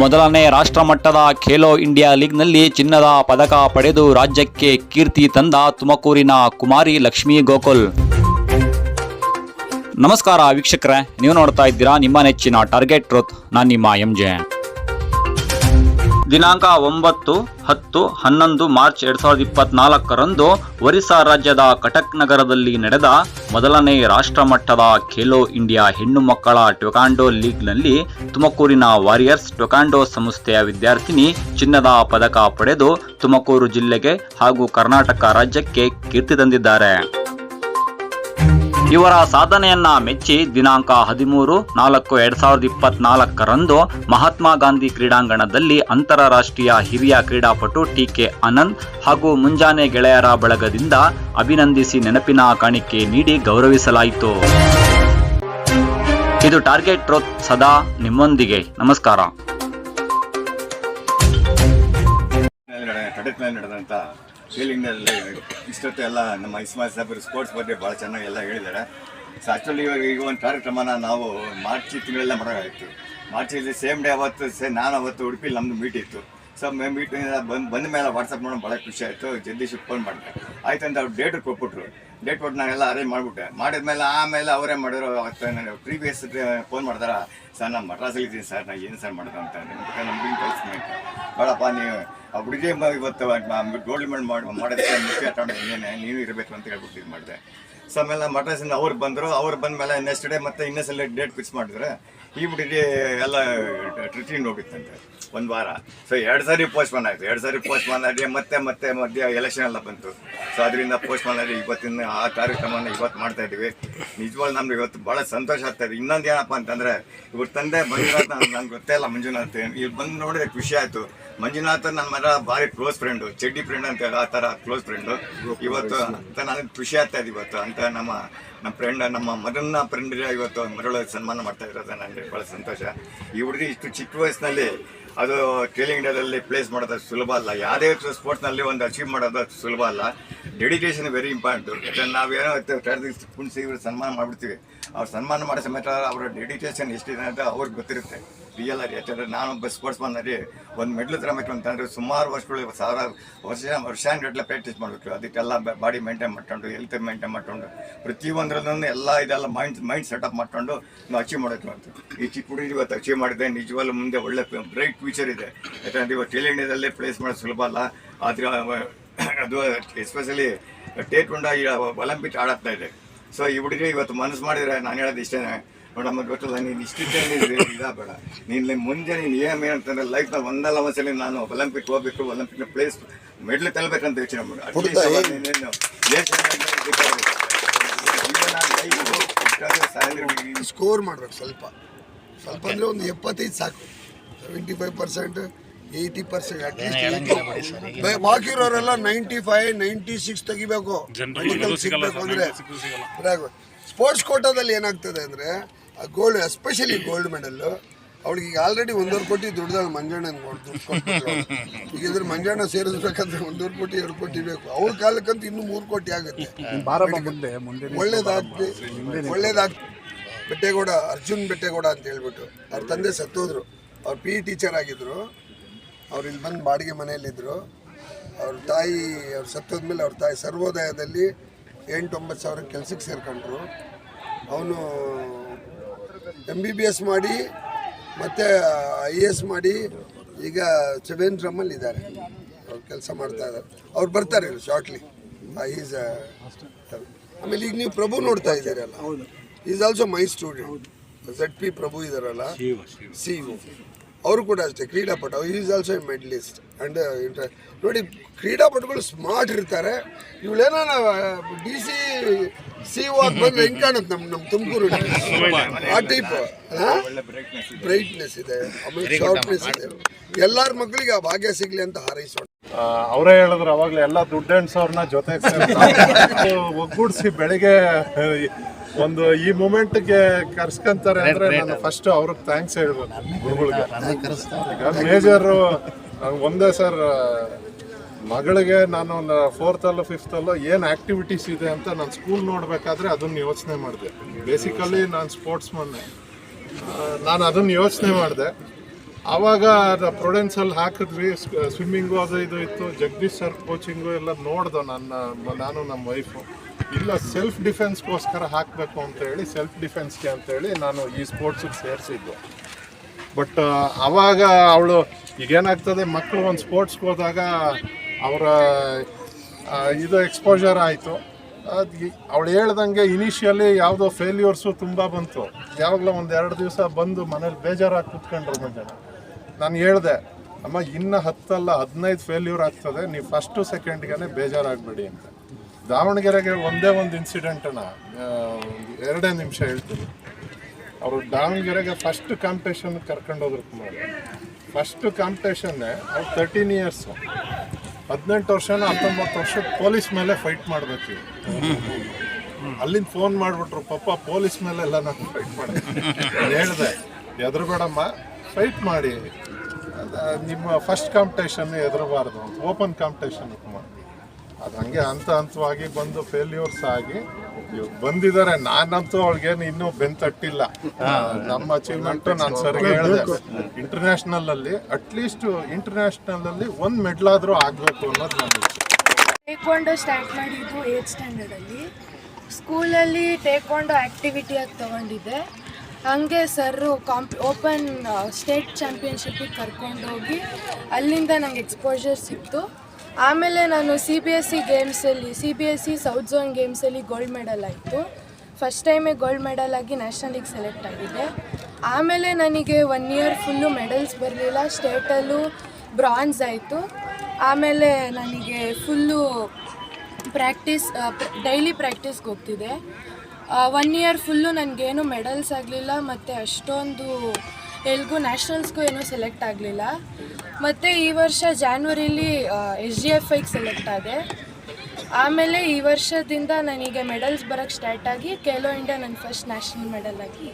ಮೊದಲನೇ ರಾಷ್ಟ್ರಮಟ್ಟದ ಖೇಲೋ ಇಂಡಿಯಾ ಲೀಗ್ನಲ್ಲಿ ಚಿನ್ನದ ಪದಕ ಪಡೆದು ರಾಜ್ಯಕ್ಕೆ ಕೀರ್ತಿ ತಂದ ತುಮಕೂರಿನ ಕುಮಾರಿ ಲಕ್ಷ್ಮೀ ಗೋಕುಲ್. ನಮಸ್ಕಾರ ವೀಕ್ಷಕರೇ, ನೀವು ನೋಡ್ತಾ ಇದ್ದೀರಾ ನಿಮ್ಮ ನೆಚ್ಚಿನ ಟಾರ್ಗೆಟ್ ಟ್ರೂತ್ ನಾನು ನಿಮ್ಮ ಎಂ ಜೆ ದಿನಾಂಕ ಒಂಬತ್ತು, ಹತ್ತು, ಹನ್ನೊಂದು ಮಾರ್ಚ್ ಎರಡ್ ಸಾವಿರದ ಇಪ್ಪತ್ನಾಲ್ಕರಂದು ಒರಿಸ್ಸಾ ರಾಜ್ಯದ ಕಟಕ್ ನಗರದಲ್ಲಿ ನಡೆದ ಮೊದಲನೇ ರಾಷ್ಟ್ರಮಟ್ಟದ ಖೇಲೋ ಇಂಡಿಯಾ ಹೆಣ್ಣು ಮಕ್ಕಳ ಟೊಕಾಂಡೋ ಲೀಗ್ನಲ್ಲಿ ತುಮಕೂರಿನ ವಾರಿಯರ್ಸ್ ಟೊಕಾಂಡೋ ಸಂಸ್ಥೆಯ ವಿದ್ಯಾರ್ಥಿನಿ ಚಿನ್ನದ ಪದಕ ಪಡೆದು ತುಮಕೂರು ಜಿಲ್ಲೆಗೆ ಹಾಗೂ ಕರ್ನಾಟಕ ರಾಜ್ಯಕ್ಕೆ ಕೀರ್ತಿ ತಂದಿದ್ದಾರೆ. ಇವರ ಸಾಧನೆಯನ್ನ ಮೆಚ್ಚಿ ದಿನಾಂಕ ಹದಿಮೂರು, ನಾಲ್ಕು, ಎರಡ್ ಸಾವಿರದ ಇಪ್ಪತ್ನಾಲ್ಕರಂದು ಮಹಾತ್ಮ ಗಾಂಧಿ ಕ್ರೀಡಾಂಗಣದಲ್ಲಿ ಅಂತಾರಾಷ್ಟ್ರೀಯ ಹಿರಿಯ ಕ್ರೀಡಾಪಟು ಟಿ ಕೆ ಆನಂದ್ ಹಾಗೂ ಮುಂಜಾನೆ ಗೆಳೆಯರ ಬಳಗದಿಂದ ಅಭಿನಂದಿಸಿ ನೆನಪಿನ ಕಾಣಿಕೆ ನೀಡಿ ಗೌರವಿಸಲಾಯಿತು. ಇದು ಟಾರ್ಗೆಟ್ ಟ್ರೋತ್ ಸದಾ ನಿಮ್ಮೊಂದಿಗೆ. ನಮಸ್ಕಾರ. ಫೀಲಿಂಗ್ನಲ್ಲಿ ಇಷ್ಟೊತ್ತು ಎಲ್ಲ ನಮ್ಮ ಇಸ್ಮಾಯಿಲ್ ಸಾಹೇಬರು ಸ್ಪೋರ್ಟ್ಸ್ ಬಗ್ಗೆ ಭಾಳ ಚೆನ್ನಾಗಿ ಎಲ್ಲ ಹೇಳಿದ್ದಾರೆ. ಸೊ ಆ್ಯಕ್ಚುಲಿ ಇವಾಗ ಈಗ ಒಂದು ಕಾರ್ಯಕ್ರಮನ ನಾವು ಮಾರ್ಚ್ ತಿಂಗಳೆಲ್ಲ ಮಾರ್ಚ್ ಮಾರ್ಚಲ್ಲಿ ಸೇಮ್ ಡೇ ಅವತ್ತು, ಸೇ, ನಾನು ಅವತ್ತು ಉಡುಪಿ ನಮ್ಮದು ಮೀಟ್ ಇತ್ತು. ಸೊ ಮೇ ಮೀಟ್ ಬಂದು, ಬಂದ ಮೇಲೆ ವಾಟ್ಸಪ್ ಮಾಡೋಣ ಭಾಳ ಖುಷಿ ಆಯಿತು. ಜಗದೀಶ್ ಫೋನ್ ಮಾಡಿದೆ. ಆಯ್ತು ಅಂತ ಅವ್ರು ಡೇಟ್ ಕೊಟ್ಬಿಟ್ರು. ಡೇಟ್ ಕೊಟ್ಟು ನಾನೆಲ್ಲ ಅರೇಂಜ್ ಮಾಡಿಬಿಟ್ಟೆ. ಮಾಡಿದ್ಮೇಲೆ ಆಮೇಲೆ ಅವರೇ ಮಾಡಿರೋ ನಾನು ಪ್ರೀವಿಯಸ್ ಫೋನ್ ಮಾಡ್ದಾರ? ಸರ್, ನಾನು ಮಡ್ರಾಸಲ್ಲಿ ಇದ್ದೀನಿ ಸರ್. ನಾನು ಏನು ಸರ್ ಮಾಡೋದು ಅಂತ ನಿಮ್ಮ ಕಳಿಸ್ತೀನಿ ಅಂತ ಬೇಡಪ್ಪ ನೀವು ಆ ಹುಡುಗಿ ಇವತ್ತು ಗೋಲ್ಡ್ ಮಾಡಿ ಮಾಡೋದಕ್ಕೆ ಮುಖ್ಯ ಇನ್ನೇನೆ ನೀನು ಇರಬೇಕು ಅಂತ ಹೇಳ್ಬಿಟ್ಟು ಇದು ಮಾಡಿದೆ. ಸೊ ಆಮೇಲೆ ಮಟ್ರಾಸಿಂದ ಅವ್ರು ಬಂದರು. ಅವ್ರು ಬಂದ ಮೇಲೆ ನೆಕ್ಸ್ಟ್ ಡೇ ಮತ್ತೆ ಇನ್ನೊಂದ್ಸಲ ಡೇಟ್ ಫಿಕ್ಸ್ ಮಾಡಿದ್ರೆ ಈ ಹುಡುಗಿ ಎಲ್ಲ ಟ್ರಿಟಿಂಗ್ ಹೋಗಿತ್ತಂತೆ, ಒಂದು ವಾರ. ಸೊ ಎರಡು ಸಾರಿ ಪೋಸ್ಟ್ಪೋನ್ ಆಯಿತು. ಎರಡು ಸಾರಿ ಪೋಸ್ಟ್ಪೋನ್ ಆಗಿ ಮತ್ತೆ ಮತ್ತೆ ಮಧ್ಯ ಎಲೆಕ್ಷನ್ ಎಲ್ಲ ಬಂತು. ಸೊ ಅದರಿಂದ ಪೋಸ್ಟ್ಪೋನ್ ಆಗಿ ಇವತ್ತಿನ ಆ ಕಾರ್ಯಕ್ರಮನ ಇವತ್ತು ಮಾಡ್ತಾ ಇದ್ದೀವಿ. ನಿಜವಾಗ್ಲೂ ನಮ್ಗೆ ಇವತ್ತು ಭಾಳ ಸಂತೋಷ ಆಗ್ತಾ ಇದೆ. ಇನ್ನೊಂದು ಏನಪ್ಪ ಅಂತಂದರೆ, ಇವ್ರ ತಂದೆ ಬಂದಿರೋದು ನನಗೆ ಗೊತ್ತೇ ಇಲ್ಲ ಮಂಜುನಾಥ್. ಇಲ್ಲಿ ಬಂದು ನೋಡಿದ್ರೆ ಖುಷಿ ಆಯಿತು. ಮಂಜುನಾಥ್ ನನ್ನ ಮರ ಭಾರಿ ಕ್ಲೋಸ್ ಫ್ರೆಂಡು ಚಡ್ಡಿ ಫ್ರೆಂಡ್ ಅಂತ ಆ ಥರ ಕ್ಲೋಸ್ ಫ್ರೆಂಡು ಇವತ್ತು ಅಂತ ನನಗೆ ಖುಷಿ ಆಗ್ತಾ ಇದೆ ಇವತ್ತು ಅಂತ ನಮ್ಮ ನಮ್ಮ ಫ್ರೆಂಡ್ ನಮ್ಮ ಮಗನ ಫ್ರೆಂಡ್ ಇವತ್ತು ಮರಳು ಸನ್ಮಾನ ಮಾಡ್ತಾ ಇರೋದು ನನಗೆ ಭಾಳ ಸಂತೋಷ. ಈ ಹುಡುಗಿ ಇಷ್ಟು ಚಿಕ್ಕ ವಯಸ್ಸಿನಲ್ಲಿ ಅದು ಟ್ರೇಲಿಂಗ್ ಇಂಡಿಯಾದಲ್ಲಿ ಪ್ಲೇಸ್ ಮಾಡೋದು ಸುಲಭ ಅಲ್ಲ. ಯಾವುದೇ ಸ್ಪೋರ್ಟ್ಸ್ನಲ್ಲಿ ಒಂದು ಅಚೀವ್ ಮಾಡೋದು ಸುಲಭ ಅಲ್ಲ. ಡೆಡಿಕೇಶನ್ ವೆರಿ ಇಂಪಾರ್ಟೆಂಟು ಯಾಕಂದ್ರೆ ನಾವೇನೋ ಕುಣಿಸಿ ಇವರು ಸನ್ಮಾನ ಮಾಡಿಬಿಡ್ತೀವಿ. ಅವ್ರು ಸನ್ಮಾನ ಮಾಡೋ ಸಮೇತ ಅವರ ಡೆಡಿಕೇಶನ್ ಎಷ್ಟಿದೆ ಅಂತ ಅವ್ರಿಗೆ ಗೊತ್ತಿರುತ್ತೆ. ರಿಯಲ್ ಆಗಿ, ಯಾಕಂದ್ರೆ ಸ್ಪೋರ್ಟ್ಸ್ ರೀ ಒಂದು ಮೆಡ್ಲ್ ತರಬೇಕು ಅಂತಂದ್ರೆ ಸುಮಾರು ವರ್ಷಗಳು ಸಾವಿರಾರು ವರ್ಷ ವರ್ಷಾನ್ಗಟ್ಟಲೆ ಪ್ರಾಕ್ಟೀಸ್ ಮಾಡಬೇಕು. ಅದಕ್ಕೆಲ್ಲ ಬಾಡಿ ಮೇಂಟೈನ್ ಮಾಡ್ಕೊಂಡು ಹೆಲ್ತ್ ಮೇಂಟೈನ್ ಮಾಡ್ಕೊಂಡು ಪ್ರತಿಯೊಂದರಲ್ಲೂ ಎಲ್ಲ ಇದೆಲ್ಲ ಮೈಂಡ್ ಮೈಂಡ್ ಸೆಟಪ್ ಮಾಡ್ಕೊಂಡು ನಾವು ಅಚೀವ್ ಮಾಡೋಕೆ ಅಂತ. ಈ ಚಿಕ್ಕ ಹುಡುಗಿ ಇವತ್ತು ಅಚೀವ್ ಮಾಡಿದೆ, ನಿಜವಾಗ್ಲೂ ಮುಂದೆ ಒಳ್ಳೆ ಬ್ರೈಟ್ ಫ್ಯೂಚರ್ ಇದೆ. ಯಾಕಂದ್ರೆ ಇವತ್ತು ಟೇಲ್ ಇಂಡಿಯಾದಲ್ಲೇ ಪ್ಲೇಸ್ ಮಾಡೋದು ಸುಲಭ ಅಲ್ಲ. ಆದರೆ, ಅದು ಎಸ್ಪೆಷಲಿ ಟೇಟ್ ಉಂಡ ಈ ಒಲಿಂಪಿಕ್ ಆಡತ್ತಾ ಇದೆ. ಸೊ ಈ ಹುಡುಗಿ ಇವತ್ತು ಮನಸ್ಸು ಮಾಡಿದ್ರೆ ನಾನು ಹೇಳೋದು ಇಷ್ಟೇ ನೋಡಮ್ಮ ಗೊತ್ತಿಲ್ಲ ನೀನು ಇಷ್ಟಿದ್ದೆ ಇದ ಬೇಡ. ನೀನು ಮುಂಜೆ ನೀನು ಏನು ಏನಂತಂದ್ರೆ ಲೈಫ್ನ ಒಂದಲ್ಲ ಒಂದ್ಸಲಿ ನಾನು ಒಲಿಂಪಿಕ್ ಹೋಗ್ಬೇಕು ಒಲಿಂಪಿಕ್ನ ಪ್ಲೇಸ್ ಮೆಡ್ಲ್ ತಲಬೇಕಂತ ಯೋಚನೆ ಮಾಡು ಅಟ್ಲೀಸ್ಟ್ ಸ್ಕೋರ್ ಮಾಡ್ಬೇಕು ಸ್ವಲ್ಪ. ಸ್ವಲ್ಪ ಅಂದರೆ ಒಂದು ಎಪ್ಪತ್ತೈದು ಸಾಕು. Seventy five percent eighty percent at least ಬಾಕಿರೋರೆಲ್ಲ ninety five ninety six ತೆಗಿಬೇಕು ಸಿಗ್ಬೇಕು ಅಂದರೆ. ಸ್ಪೋರ್ಟ್ಸ್ ಕೋಟಾದಲ್ಲಿ ಏನಾಗ್ತದೆ ಅಂದರೆ ಆ ಗೋಲ್ಡ್ ಎಸ್ಪೆಷಲಿ ಗೋಲ್ಡ್ ಮೆಡಲ್ಲು ಅವಳಿಗೆ ಈಗ ಆಲ್ರೆಡಿ ಒಂದೂವರೆ ಕೋಟಿ ದುಡ್ದಾಳು ಮಂಜಣ್ಣ ಈಗ ಇದ್ರ ಮಂಜಣ್ಣ ಸೇರಿಸ್ಬೇಕಂದ್ರೆ ಒಂದೂವರೆ ಕೋಟಿ ಎರಡು ಕೋಟಿ ಬೇಕು. ಅವ್ರ ಕಾಲಕ್ಕಂತೂ ಇನ್ನೂ ಮೂರು ಕೋಟಿ ಆಗುತ್ತೆ. ಒಳ್ಳೇದಾಗ್ತಿ ಒಳ್ಳೇದಾಗ್ತಿ ಬೆಟ್ಟೇಗೌಡ ಅರ್ಜುನ್ ಬೆಟ್ಟೇಗೌಡ ಅಂತ ಹೇಳ್ಬಿಟ್ಟು ಅವ್ರ ತಂದೆ ಸತ್ತೋದ್ರು. ಅವ್ರ ಪಿ ಇ ಟೀಚರ್ ಆಗಿದ್ರು. ಅವ್ರು ಇಲ್ಲಿ ಬಂದು ಬಾಡಿಗೆ ಮನೆಯಲ್ಲಿದ್ದರು ಅವ್ರ ತಾಯಿ ಅವ್ರು ಸತ್ತೋದ್ಮೇಲೆ ಅವ್ರ ತಾಯಿ ಸರ್ವೋದಯದಲ್ಲಿ ಎಂಟು ಒಂಬತ್ತು ಸಾವಿರ ಕೆಲ್ಸಕ್ಕೆ ಸೇರ್ಕೊಂಡ್ರು. ಅವನು ಎಂ ಬಿ ಬಿ ಎಸ್ ಮಾಡಿ ಮತ್ತೆ ಐ ಎ ಎಸ್ ಮಾಡಿ ಈಗ ಸೆವೆನ್ ಡ್ರಮ್ಮಲ್ಲಿ ಇದ್ದಾರೆ. ಅವ್ರು ಕೆಲಸ ಮಾಡ್ತಾ ಇದ್ದಾರೆ. ಅವ್ರು ಬರ್ತಾರೆ ಶಾರ್ಟ್ಲಿ ಈಸ್ ಆಮೇಲೆ ಈಗ ನೀವು ಪ್ರಭು ನೋಡ್ತಾ ಇದ್ದೀರಲ್ಲ. Is also my student Z P Prabhu ಇದಾರಲ್ಲ. ಸಿ ಯು ಅವರು ಕೂಡ ಅಷ್ಟೇ ಕ್ರೀಡಾಪಟು. Is also a medalist and inter ನೋಡಿ ಕ್ರೀಡಾಪಟುಗಳು ಸ್ಮಾರ್ಟ್ ಇರ್ತಾರೆ. ಇವಳೇನೋ ಡಿ ಸಿ ಸಿ ಒ ಬಂದ್ರೆ ಹೆಂಗೆ ಕಾಣುತ್ತೆ ನಮ್ಮ ನಮ್ಮ ತುಮಕೂರು ಆ ಟೈಪ್ ಬ್ರೈಟ್ನೆಸ್ ಬ್ರೈಟ್ನೆಸ್ ಇದೆ ಆಮೇಲೆ ಶಾರ್ಪ್ನೆಸ್ ಇದೆ. ಎಲ್ಲರ ಮಕ್ಕಳಿಗೆ ಆ ಭಾಗ್ಯ ಸಿಗಲಿ ಅಂತ ಹಾರೈಸೋಣ. ಅವರೇ ಹೇಳಿದ್ರು ಅವಾಗಲೇ ಎಲ್ಲ ದುಡ್ಡು ಎಣ್ಸೋರ್ನ ಜೊತೆಗೆ ಒಗ್ಗೂಡಿಸಿ ಬೆಳಿಗ್ಗೆ ಒಂದು ಈ ಮೂಮೆಂಟ್ಗೆ ಕರ್ಸ್ಕೊಂತಾರೆ ಅಂದ್ರೆ ನಾನು ಫಸ್ಟ್ ಅವ್ರಿಗೆ ಥ್ಯಾಂಕ್ಸ್ ಹೇಳ್ಬೋದು ಮೇಜರ್ ಈಗ ಮೇಜರು ಒಂದೇ ಸರ್ ಮಗಳಿಗೆ ನಾನು ಫೋರ್ತಲ್ಲೋ ಫಿಫ್ತಲ್ಲೋ ಏನು ಆಕ್ಟಿವಿಟೀಸ್ ಇದೆ ಅಂತ ನಾನು ಸ್ಕೂಲ್ ನೋಡಬೇಕಾದ್ರೆ ಅದನ್ನ ಯೋಚನೆ ಮಾಡಿದೆ. ಬೇಸಿಕಲಿ ನಾನು ಸ್ಪೋರ್ಟ್ಸ್ ಮನ್ ನಾನು ಅದನ್ನ ಯೋಚನೆ ಮಾಡಿದೆ. ಆವಾಗ ಪ್ರೊಡೆನ್ಸಲ್ಲಿ ಹಾಕಿದ್ವಿ ಸ್ವಿಮ್ಮಿಂಗು ಅದು ಇದು ಇತ್ತು ಜಗದೀಶ್ ಸರ್ ಕೋಚಿಂಗು ಎಲ್ಲ ನೋಡ್ದು ನನ್ನ ನಾನು ನಮ್ಮ ವೈಫು ಇಲ್ಲ ಸೆಲ್ಫ್ ಡಿಫೆನ್ಸ್ಗೋಸ್ಕರ ಹಾಕಬೇಕು ಅಂತ ಹೇಳಿ ಸೆಲ್ಫ್ ಡಿಫೆನ್ಸ್ಗೆ ಅಂತೇಳಿ ನಾನು ಈ ಸ್ಪೋರ್ಟ್ಸಿಗೆ ಸೇರಿಸಿದ್ದು. ಬಟ್ ಅವಾಗ ಅವಳು, ಈಗೇನಾಗ್ತದೆ ಮಕ್ಕಳು ಒಂದು ಸ್ಪೋರ್ಟ್ಸ್ಗೆ ಹೋದಾಗ ಅವರ ಇದು ಎಕ್ಸ್ಪೋಜರ್ ಆಯಿತು. ಅದು ಅವಳು ಹೇಳ್ದಂಗೆ ಇನಿಷಿಯಲಿ ಯಾವುದೋ ಫೇಲ್ಯೂರ್ಸು ತುಂಬ ಬಂತು. ಯಾವಾಗಲೂ ಒಂದು ಎರಡು ದಿವಸ ಬಂದು ಮನೇಲಿ ಬೇಜಾರಾಗಿ ಕೂತ್ಕೊಂಡ್ರು ಮುಂಜಾನೆ ನಾನು ಹೇಳಿದೆ, ಅಮ್ಮ, ಇನ್ನು ಹತ್ತಲ್ಲ, ಹದಿನೈದು ಫೇಲ್ಯೂರ್ ಆಗ್ತದೆ, ನೀವು ಫಸ್ಟು ಸೆಕೆಂಡ್ಗೆ ಬೇಜಾರಾಗಬೇಡಿ ಅಂತ. ದಾವಣಗೆರೆಗೆ ಒಂದೇ ಒಂದು ಇನ್ಸಿಡೆಂಟನ್ನ ಎರಡೇ ನಿಮಿಷ ಹೇಳ್ತೀನಿ. ಅವರು ದಾವಣಗೆರೆಗೆ ಫಸ್ಟ್ ಕಾಂಪಿಟೇಷನ್ ಕರ್ಕೊಂಡೋದ್ರು ಕುಮಾರ್. ಫಸ್ಟ್ ಕಾಂಪಿಟೇಷನ್ನೇ ಅವ್ರು ತರ್ಟೀನ್ ಇಯರ್ಸು ಹದಿನೆಂಟು ವರ್ಷನ ಹತ್ತೊಂಬತ್ತು ವರ್ಷ ಪೊಲೀಸ್ ಮೇಲೆ ಫೈಟ್ ಮಾಡಬೇಕು ಅಲ್ಲಿಂದ ಫೋನ್ ಮಾಡಿಬಿಟ್ರು ಪಾಪ ಪೊಲೀಸ್ ಮೇಲೆಲ್ಲ ನಾನು ಫೈಟ್ ಮಾಡಿ ಹೇಳಿದೆ, ಎದುರುಬೇಡಮ್ಮ ಫೈಟ್ ಮಾಡಿ. ನಿಮ್ಮ ಫಸ್ಟ್ ಕಾಂಪಿಟೇಷನ್ ಎದುರಬಾರ್ದು. ಓಪನ್ ಕಾಂಪಿಟೇಷನ್ ಅದು ಹಂಗೆ ಹಂತ ಹಂತವಾಗಿ ಬಂದು ಫೇಲ್ಯೂರ್ಸ್ ಆಗಿ ಇವಾಗ ಬಂದಿದ್ದಾರೆ ನಾನಂತೂ ಅವಳಿಗೇನು ಇನ್ನೂ ಬೆನ್ ತಟ್ಟಿಲ್ಲ. ನಮ್ಮ ಅಚೀವ್ಮೆಂಟ್ ನಾನು ಸರಿ ಹೇಳಿದೆ. ಇಂಟರ್ನ್ಯಾಷನಲ್ ಅಲ್ಲಿ ಅಟ್ಲೀಸ್ಟ್ ಇಂಟರ್ನ್ಯಾಷನಲ್ ಅಲ್ಲಿ ಒಂದ್ ಮೆಡಲ್ ಆದ್ರೂ ಆಗ್ಬೇಕು ಅನ್ನೋದು ನನ್ನ ಟೇಕ್ವಾಂಡೋ ಸ್ಟಾರ್ಟ್ ಮಾಡಿದ್ದು ಏಯ್ತ್ ಸ್ಟ್ಯಾಂಡರ್ಡಲ್ಲಿ ಸ್ಕೂಲಲ್ಲಿ ಟೇಕ್ವಾಂಡೋ ಆ್ಯಕ್ಟಿವಿಟಿಯಾಗಿ ತಗೊಂಡಿದ್ದೆ. ಹಂಗೆ ಸರ್ ಕಾಂಪ್ ಓಪನ್ ಸ್ಟೇಟ್ ಚಾಂಪಿಯನ್ಶಿಪ್ಪಿಗೆ ಕರ್ಕೊಂಡೋಗಿ ಅಲ್ಲಿಂದ ನಂಗೆ ಎಕ್ಸ್ಪೋಜರ್ ಸಿಕ್ತು. ಆಮೇಲೆ ನಾನು C B S C ಗೇಮ್ಸಲ್ಲಿ C B S C south zone ಗೇಮ್ಸಲ್ಲಿ gold medal ಆಯಿತು. ಫಸ್ಟ್ ಟೈಮೇ ಗೋಲ್ಡ್ ಮೆಡಲ್ ಆಗಿ ನ್ಯಾಷನಲಿಗೆ ಸೆಲೆಕ್ಟ್ ಆಗಿದೆ. ಆಮೇಲೆ ನನಗೆ ಒನ್ ಇಯರ್ ಫುಲ್ಲು ಮೆಡಲ್ಸ್ ಬರಲಿಲ್ಲ ಸ್ಟೇಟಲ್ಲೂ ಬ್ರಾನ್ಸ್ ಆಯಿತು. ಆಮೇಲೆ ನನಗೆ ಫುಲ್ಲು ಪ್ರಾಕ್ಟೀಸ್ ಡೈಲಿ ಪ್ರ್ಯಾಕ್ಟೀಸ್ಗೆ ಹೋಗ್ತಿದೆ ಒನ್ ಇಯರ್ ಫುಲ್ಲು ನನಗೇನು ಮೆಡಲ್ಸ್ ಆಗಲಿಲ್ಲ, ಮತ್ತು ಅಷ್ಟೊಂದು ಎಲ್ಗೂ ನ್ಯಾಷನಲ್ಸ್ಗೂ ಏನೂ ಸೆಲೆಕ್ಟ್ ಆಗಲಿಲ್ಲ. ಮತ್ತು ಈ ವರ್ಷ ಜಾನ್ವರಿಲಿ ಎಸ್ ಜಿ ಎಫ್ ಐಗೆ ಸೆಲೆಕ್ಟ್ ಆದೆ. ಆಮೇಲೆ ಈ ವರ್ಷದಿಂದ ನನಗೆ ಮೆಡಲ್ಸ್ ಬರೋಕ್ಕೆ ಸ್ಟಾರ್ಟ್ ಆಗಿ ಖೇಲೋ ಇಂಡಿಯಾ ನನ್ನ ಫಸ್ಟ್ ನ್ಯಾಷನಲ್ ಮೆಡಲ್ ಆಗಿ